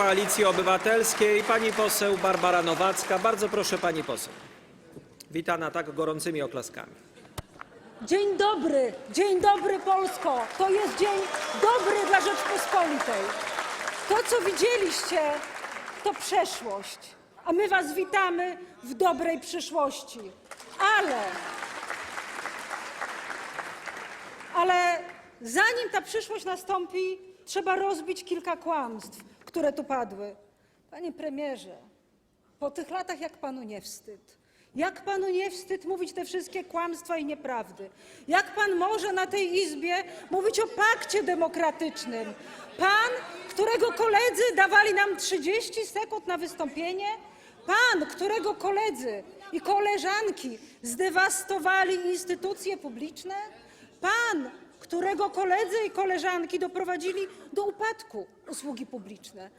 Koalicji Obywatelskiej pani poseł Barbara Nowacka. Bardzo proszę pani poseł. Witana tak gorącymi oklaskami. Dzień dobry, dzień dobry Polsko. To jest dzień dobry dla Rzeczpospolitej. To, co widzieliście, to przeszłość, a my Was witamy w dobrej przyszłości. Ale, ale zanim ta przyszłość nastąpi, trzeba rozbić kilka kłamstw, które tu padły. Panie premierze, po tych latach jak panu nie wstyd? Jak panu nie wstyd mówić te wszystkie kłamstwa i nieprawdy? Jak pan może na tej izbie mówić o pakcie demokratycznym? Pan, którego koledzy dawali nam 30 sekund na wystąpienie? Pan, którego koledzy i koleżanki zdewastowali instytucje publiczne? Pan, którego koledzy i koleżanki doprowadzili do upadku usługi publiczne.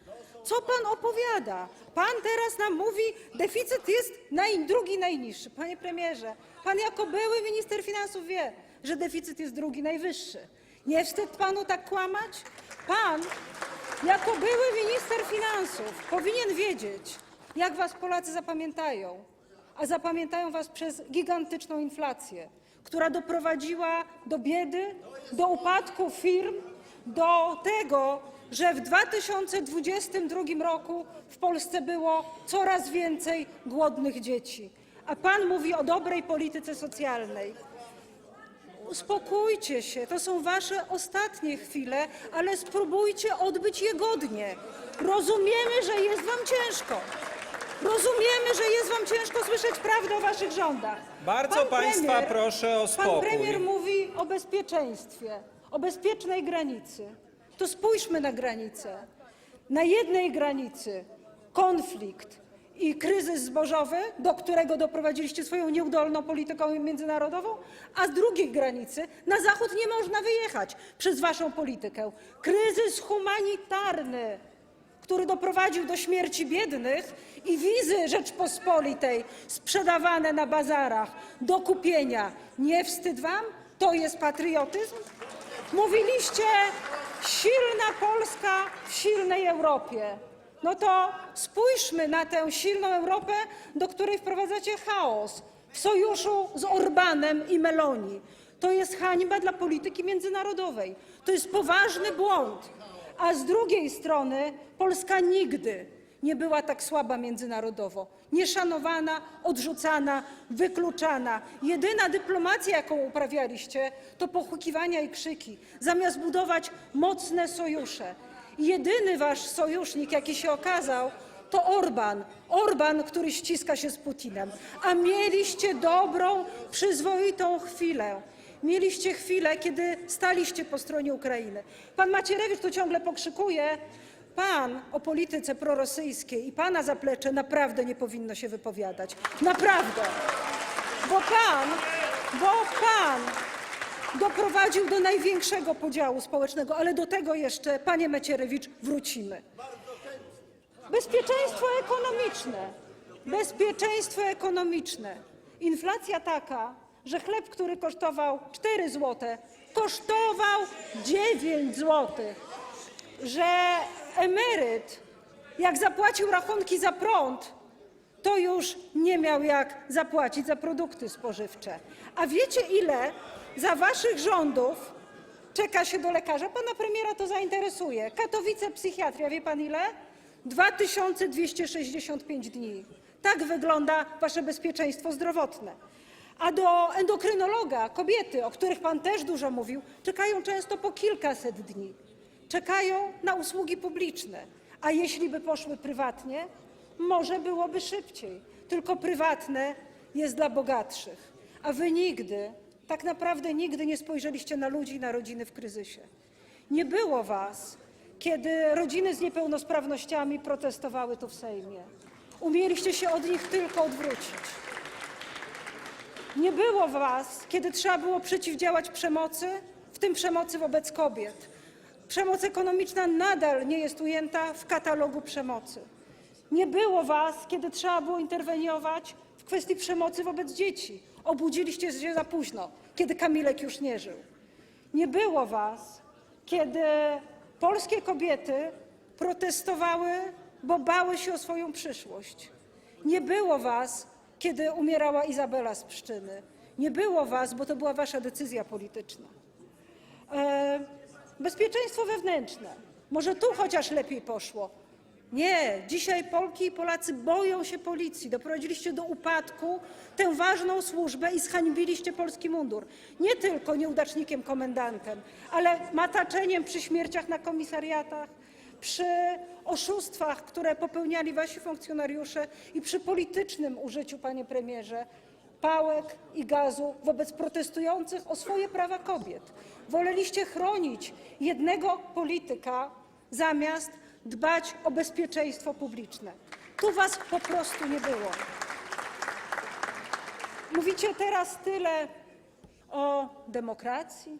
Co pan opowiada? Pan teraz nam mówi, deficyt jest naj, drugi najniższy. Panie premierze, pan jako były minister finansów wie, że deficyt jest drugi najwyższy. Nie wstyd panu tak kłamać? Pan, jako były minister finansów, powinien wiedzieć, jak was Polacy zapamiętają. A zapamiętają was przez gigantyczną inflację, która doprowadziła do biedy, do upadku firm, do tego, że w 2022 roku w Polsce było coraz więcej głodnych dzieci. A pan mówi o dobrej polityce socjalnej. Uspokójcie się, to są wasze ostatnie chwile, ale spróbujcie odbyć je godnie. Rozumiemy, że jest wam ciężko. Rozumiemy, że jest wam ciężko słyszeć prawdę o waszych rządach. Bardzo Pan państwa premier- proszę o Pan spokój. premier mówi o bezpieczeństwie, o bezpiecznej granicy. To spójrzmy na granicę. Na jednej granicy konflikt i kryzys zbożowy, do którego doprowadziliście swoją nieudolną polityką międzynarodową, a z drugiej granicy na zachód nie można wyjechać przez waszą politykę. Kryzys humanitarny który doprowadził do śmierci biednych i wizy Rzeczpospolitej sprzedawane na bazarach do kupienia. Nie wstyd wam? To jest patriotyzm? Mówiliście silna Polska w silnej Europie. No to spójrzmy na tę silną Europę, do której wprowadzacie chaos w sojuszu z Orbanem i Meloni. To jest hańba dla polityki międzynarodowej. To jest poważny błąd. A z drugiej strony Polska nigdy nie była tak słaba międzynarodowo. Nieszanowana, odrzucana, wykluczana. Jedyna dyplomacja, jaką uprawialiście, to pochukiwania i krzyki, zamiast budować mocne sojusze. Jedyny wasz sojusznik, jaki się okazał, to Orban. Orban, który ściska się z Putinem. A mieliście dobrą, przyzwoitą chwilę. Mieliście chwilę, kiedy staliście po stronie Ukrainy. Pan Macierewicz tu ciągle pokrzykuje. Pan o polityce prorosyjskiej i pana zaplecze naprawdę nie powinno się wypowiadać. Naprawdę. Bo pan, bo pan doprowadził do największego podziału społecznego, ale do tego jeszcze, panie Macierewicz, wrócimy. Bezpieczeństwo ekonomiczne. Bezpieczeństwo ekonomiczne. Inflacja taka, że chleb, który kosztował 4 zł, kosztował 9 zł. Że emeryt, jak zapłacił rachunki za prąd, to już nie miał jak zapłacić za produkty spożywcze. A wiecie, ile za waszych rządów czeka się do lekarza? Pana premiera to zainteresuje. Katowice, psychiatria, wie pan ile? 2265 dni. Tak wygląda wasze bezpieczeństwo zdrowotne. A do endokrynologa kobiety, o których pan też dużo mówił, czekają często po kilkaset dni. Czekają na usługi publiczne. A jeśli by poszły prywatnie, może byłoby szybciej. Tylko prywatne jest dla bogatszych. A wy nigdy, tak naprawdę nigdy nie spojrzeliście na ludzi na rodziny w kryzysie. Nie było was, kiedy rodziny z niepełnosprawnościami protestowały tu w Sejmie. Umieliście się od nich tylko odwrócić. Nie było was, kiedy trzeba było przeciwdziałać przemocy, w tym przemocy wobec kobiet. Przemoc ekonomiczna nadal nie jest ujęta w katalogu przemocy. Nie było was, kiedy trzeba było interweniować w kwestii przemocy wobec dzieci. Obudziliście się za późno, kiedy Kamilek już nie żył. Nie było was, kiedy polskie kobiety protestowały, bo bały się o swoją przyszłość. Nie było was, kiedy umierała Izabela z Pszczyny. Nie było was, bo to była wasza decyzja polityczna. E, bezpieczeństwo wewnętrzne. Może tu chociaż lepiej poszło. Nie, dzisiaj Polki i Polacy boją się policji. Doprowadziliście do upadku tę ważną służbę i zhańbiliście polski mundur. Nie tylko nieudacznikiem komendantem, ale mataczeniem przy śmierciach na komisariatach, przy oszustwach, które popełniali wasi funkcjonariusze i przy politycznym użyciu, panie premierze, pałek i gazu wobec protestujących o swoje prawa kobiet. Woleliście chronić jednego polityka zamiast dbać o bezpieczeństwo publiczne. Tu was po prostu nie było. Mówicie teraz tyle o demokracji,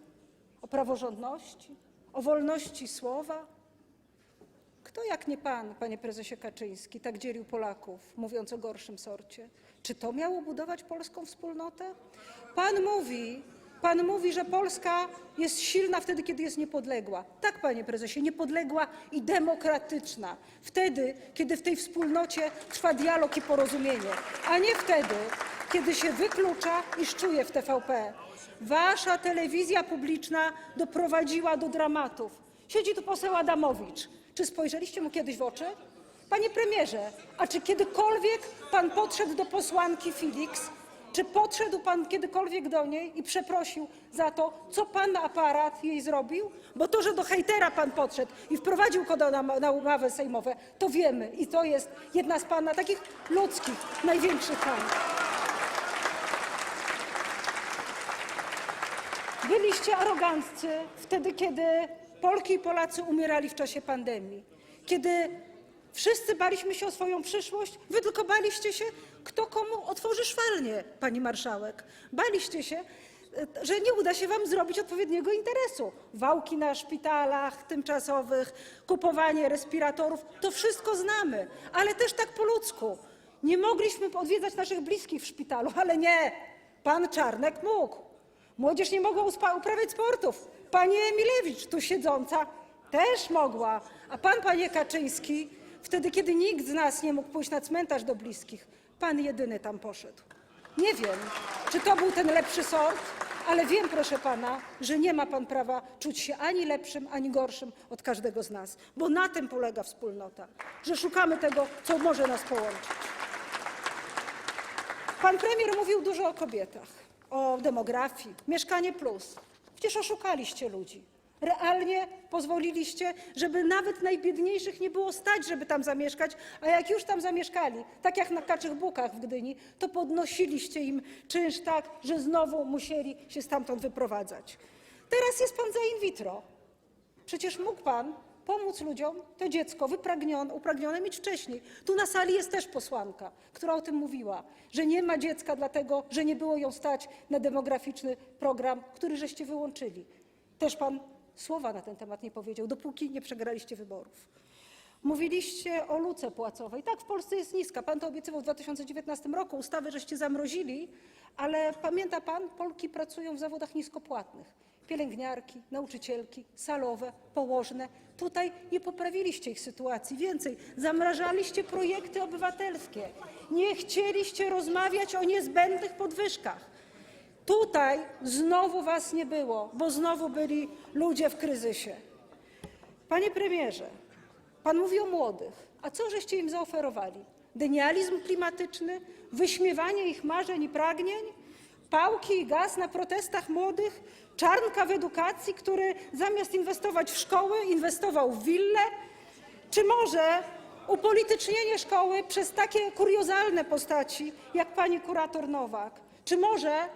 o praworządności, o wolności słowa. Kto jak nie pan, panie prezesie Kaczyński, tak dzielił Polaków, mówiąc o gorszym sorcie? Czy to miało budować polską wspólnotę? Pan mówi, pan mówi, że Polska jest silna wtedy, kiedy jest niepodległa. Tak, panie prezesie, niepodległa i demokratyczna. Wtedy, kiedy w tej wspólnocie trwa dialog i porozumienie, a nie wtedy, kiedy się wyklucza i szczuje w TVP. Wasza telewizja publiczna doprowadziła do dramatów. Siedzi tu poseł Adamowicz. Czy spojrzeliście mu kiedyś w oczy? Panie premierze, a czy kiedykolwiek pan podszedł do posłanki Felix? Czy podszedł pan kiedykolwiek do niej i przeprosił za to, co pan aparat jej zrobił? Bo to, że do hejtera pan podszedł i wprowadził go na, na ławy sejmowe, to wiemy. I to jest jedna z pana takich ludzkich, największych pan. Byliście aroganccy wtedy, kiedy Polki i Polacy umierali w czasie pandemii. Kiedy wszyscy baliśmy się o swoją przyszłość, wy tylko baliście się, kto komu otworzy szwalnię, pani marszałek. Baliście się, e, że nie uda się wam zrobić odpowiedniego interesu. Wałki na szpitalach tymczasowych, kupowanie respiratorów, to wszystko znamy, ale też tak po ludzku. Nie mogliśmy odwiedzać naszych bliskich w szpitalu, ale nie, pan Czarnek mógł. Młodzież nie mogła uprawiać sportów. Pani Emilewicz, tu siedząca, też mogła. A pan, panie Kaczyński, wtedy, kiedy nikt z nas nie mógł pójść na cmentarz do bliskich, pan jedyny tam poszedł. Nie wiem, czy to był ten lepszy sort, ale wiem, proszę pana, że nie ma pan prawa czuć się ani lepszym, ani gorszym od każdego z nas, bo na tym polega wspólnota, że szukamy tego, co może nas połączyć. Pan premier mówił dużo o kobietach, o demografii, mieszkanie plus. Przecież oszukaliście ludzi. Realnie pozwoliliście, żeby nawet najbiedniejszych nie było stać, żeby tam zamieszkać, a jak już tam zamieszkali, tak jak na Kaczych Bukach w Gdyni, to podnosiliście im czynsz tak, że znowu musieli się stamtąd wyprowadzać. Teraz jest pan za in vitro. Przecież mógł pan pomóc ludziom to dziecko wypragnione, upragnione mieć wcześniej. Tu na sali jest też posłanka, która o tym mówiła, że nie ma dziecka dlatego, że nie było ją stać na demograficzny program, który żeście wyłączyli. Też pan słowa na ten temat nie powiedział, dopóki nie przegraliście wyborów. Mówiliście o luce płacowej. Tak, w Polsce jest niska. Pan to obiecywał w 2019 roku. Ustawy żeście zamrozili, ale pamięta pan, Polki pracują w zawodach niskopłatnych. Pielęgniarki, nauczycielki, salowe, położne. Tutaj nie poprawiliście ich sytuacji. Więcej, zamrażaliście projekty obywatelskie. Nie chcieliście rozmawiać o niezbędnych podwyżkach. Tutaj znowu was nie było, bo znowu byli ludzie w kryzysie. Panie premierze, pan mówi o młodych. A co żeście im zaoferowali? Denializm klimatyczny? Wyśmiewanie ich marzeń i pragnień? Pałki i gaz na protestach młodych? Czarnka w edukacji, który zamiast inwestować w szkoły, inwestował w wille? Czy może upolitycznienie szkoły przez takie kuriozalne postaci jak pani kurator Nowak? Czy może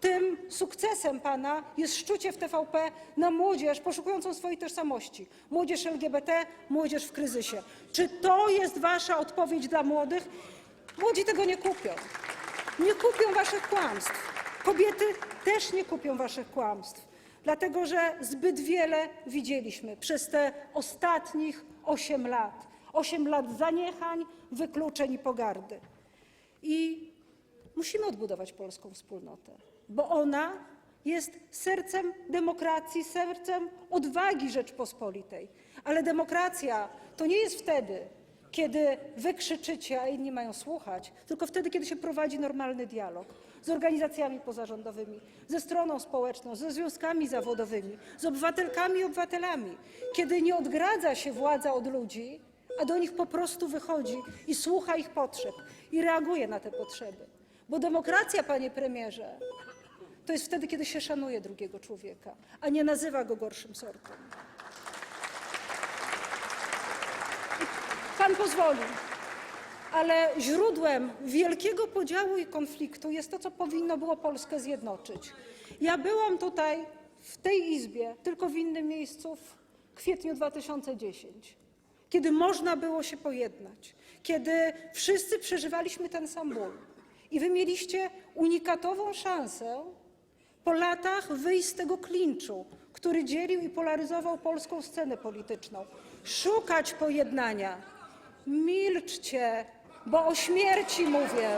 tym sukcesem pana jest szczucie w TVP na młodzież poszukującą swojej tożsamości, młodzież LGBT, młodzież w kryzysie. Czy to jest wasza odpowiedź dla młodych? Młodzi tego nie kupią. Nie kupią waszych kłamstw. Kobiety też nie kupią waszych kłamstw, dlatego że zbyt wiele widzieliśmy przez te ostatnich 8 lat. 8 lat zaniechań, wykluczeń i pogardy. I musimy odbudować polską wspólnotę, bo ona jest sercem demokracji, sercem odwagi Rzeczpospolitej. Ale demokracja to nie jest wtedy, kiedy wy krzyczycie, a inni mają słuchać, tylko wtedy, kiedy się prowadzi normalny dialog z organizacjami pozarządowymi, ze stroną społeczną, ze związkami zawodowymi, z obywatelkami i obywatelami, kiedy nie odgradza się władza od ludzi, a do nich po prostu wychodzi i słucha ich potrzeb i reaguje na te potrzeby. Bo demokracja, panie premierze, to jest wtedy, kiedy się szanuje drugiego człowieka, a nie nazywa go gorszym sortem. Pan pozwoli, ale źródłem wielkiego podziału i konfliktu jest to, co powinno było Polskę zjednoczyć. Ja byłam tutaj, w tej Izbie, tylko w innym miejscu w kwietniu 2010, kiedy można było się pojednać, kiedy wszyscy przeżywaliśmy ten sam ból. I wy mieliście unikatową szansę po latach wyjść z tego klinczu, który dzielił i polaryzował polską scenę polityczną. Szukać pojednania. Milczcie, bo o śmierci mówię.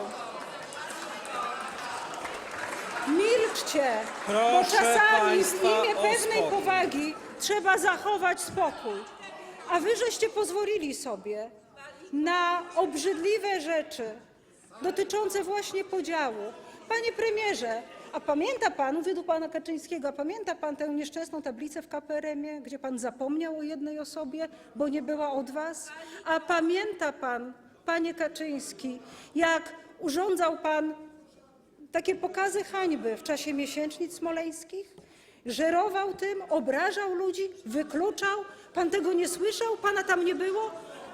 Milczcie, bo Proszę czasami w państwa imię o pewnej spokój. powagi trzeba zachować spokój. A wy żeście pozwolili sobie na obrzydliwe rzeczy dotyczące właśnie podziału. Panie premierze, a pamięta pan, do pana Kaczyńskiego, a pamięta pan tę nieszczęsną tablicę w KPRM-ie, gdzie pan zapomniał o jednej osobie, bo nie była od was? A pamięta pan, panie Kaczyński, jak urządzał pan takie pokazy hańby w czasie miesięcznic smoleńskich? Żerował tym, obrażał ludzi, wykluczał? Pan tego nie słyszał? Pana tam nie było?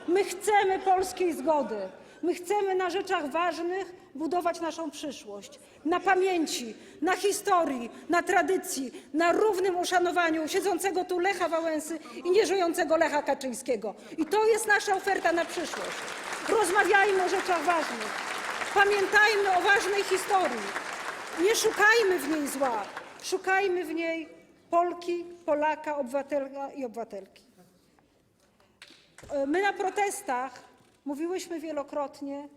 My chcemy polskiej zgody. My chcemy na rzeczach ważnych budować naszą przyszłość. Na pamięci, na historii, na tradycji, na równym uszanowaniu siedzącego tu Lecha Wałęsy i nieżyjącego Lecha Kaczyńskiego. I to jest nasza oferta na przyszłość. Rozmawiajmy o rzeczach ważnych. Pamiętajmy o ważnej historii. Nie szukajmy w niej zła. Szukajmy w niej Polki, Polaka, obywatela i obywatelki. E, My na protestach mówiłyśmy wielokrotnie,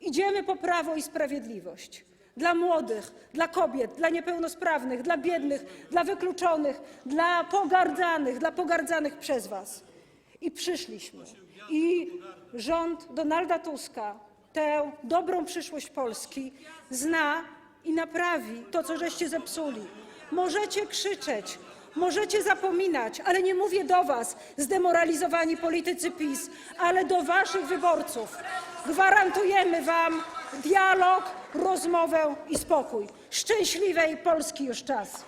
idziemy po prawo i sprawiedliwość. Dla młodych, dla kobiet, dla niepełnosprawnych, dla biednych, dla wykluczonych, dla pogardzanych, dla pogardzanych przez was. I przyszliśmy. I rząd Donalda Tuska tę dobrą przyszłość Polski zna i naprawi to, co żeście zepsuli. Możecie krzyczeć, możecie zapominać, ale nie mówię do was, zdemoralizowani politycy PiS, ale do waszych wyborców. Gwarantujemy wam dialog, rozmowę i spokój. Szczęśliwej Polski już czas.